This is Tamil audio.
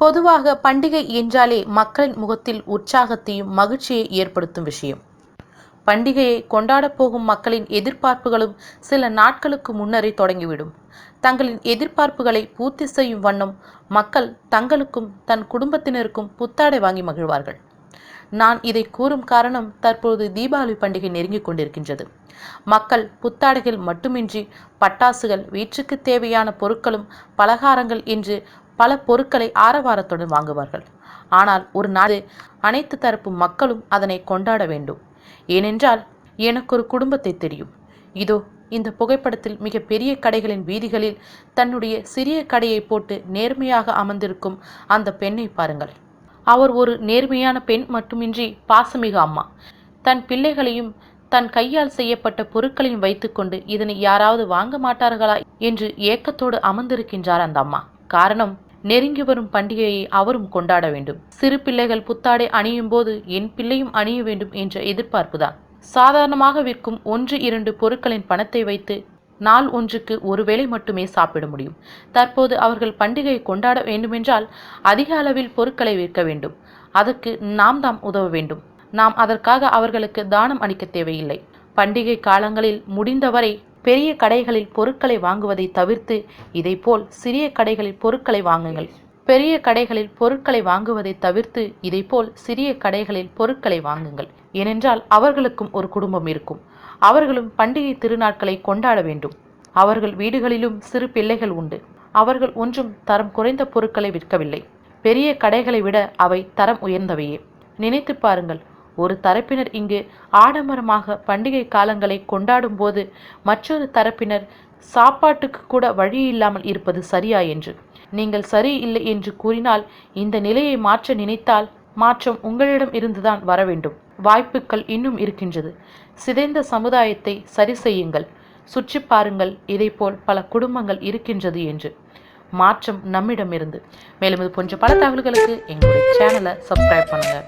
பொதுவாக பண்டிகை என்றாலே மக்களின் முகத்தில் உற்சாகத்தையும் மகிழ்ச்சியை ஏற்படுத்தும் விஷயம். பண்டிகையை கொண்டாடப் போகும் மக்களின் எதிர்பார்ப்புகளும் சில நாட்களுக்கு முன்னரே தொடங்கிவிடும். தங்களின் எதிர்பார்ப்புகளை பூர்த்தி செய்யும் வண்ணம் மக்கள் தங்களுக்கும் தன் குடும்பத்தினருக்கும் புத்தாடை வாங்கி மகிழ்வார்கள். நான் இதை கூறும் காரணம் தற்போது தீபாவளி பண்டிகை நெருங்கிக் கொண்டிருக்கின்றது. மக்கள் புத்தாடைகள் மட்டுமின்றி பட்டாசுகள் வீட்டுக்கு தேவையான பொருட்களும் பலகாரங்கள் என்று பல பொருட்களை ஆரவாரத்துடன் வாங்குவார்கள். ஆனால் ஒரு நாள் அனைத்து தரப்பு மக்களும் அதனை கொண்டாட வேண்டும். ஏனென்றால் எனக்கு ஒரு குடும்பத்தை தெரியும். இதோ இந்த புகைப்படத்தில் மிக பெரிய கடைகளின் வீதிகளில் தன்னுடைய சிறிய கடையை போட்டு நேர்மையாக அமர்ந்திருக்கும் அந்த பெண்ணை பாருங்கள். அவர் ஒரு நேர்மையான பெண் மட்டுமின்றி பாசமிகு அம்மா. தன் பிள்ளைகளையும் தன் கையால் செய்யப்பட்ட பொருட்களையும் வைத்துக்கொண்டு இதனை யாராவது வாங்க மாட்டார்களா என்று ஏக்கத்தோடு அமர்ந்திருக்கின்றார் அந்த அம்மா. காரணம் நெருங்கி வரும் பண்டிகையை அவரும் கொண்டாட வேண்டும். சிறு பிள்ளைகள் புத்தாடை அணியும் போது என் பிள்ளையும் அணிய வேண்டும் என்ற எதிர்பார்ப்புதான். சாதாரணமாக விற்கும் ஒன்று இரண்டு பொருட்களின் பணத்தை வைத்து நாள் ஒன்றுக்கு ஒரு வேளை மட்டுமே சாப்பிட முடியும். தற்போது அவர்கள் பண்டிகையை கொண்டாட வேண்டுமென்றால் அதிக அளவில் பொருட்களை விற்க வேண்டும். அதற்கு நாம் தாம் உதவ வேண்டும். நாம் அதற்காக அவர்களுக்கு தானம் அளிக்க தேவையில்லை. பண்டிகை காலங்களில் முடிந்தவரை பெரிய கடைகளில் பொருட்களை வாங்குவதை தவிர்த்து இதைப்போல் சிறிய கடைகளில் பொருட்களை வாங்குங்கள். பெரிய கடைகளில் பொருட்களை வாங்குவதை தவிர்த்து இதைப்போல் சிறிய கடைகளில் பொருட்களை வாங்குங்கள். ஏனென்றால் அவர்களுக்கும் ஒரு குடும்பம் இருக்கும். அவர்களும் பண்டிகை திருநாட்களை கொண்டாட வேண்டும். அவர்கள் வீடுகளிலும் சிறு பிள்ளைகள் உண்டு. அவர்கள் ஒன்றும் தரம் குறைந்த பொருட்களை விற்கவில்லை. பெரிய கடைகளை விட அவை தரம் உயர்ந்தவையே. நினைத்து பாருங்கள் ஒரு தரப்பினர் இங்கு ஆடம்பரமாக பண்டிகை காலங்களை கொண்டாடும் போது மற்றொரு தரப்பினர் சாப்பாட்டுக்கு கூட வழி இல்லாமல் இருப்பது சரியா என்று. நீங்கள் சரி இல்லை என்று கூறினால் இந்த நிலையை மாற்ற நினைத்தால் மாற்றம் உங்களிடம் இருந்துதான் வர வேண்டும். வாய்ப்புகள் இன்னும் இருக்கின்றது. சிதைந்த சமுதாயத்தை சரி செய்யுங்கள். சுற்றி பாருங்கள். இதைப்போல் பல குடும்பங்கள் இருக்கின்றது என்று. மாற்றம் நம்மிடமிருந்து. மேலும் இது போன்ற பல தகவல்களுக்கு எங்களுடைய சேனலை சப்ஸ்கிரைப் பண்ணுங்கள்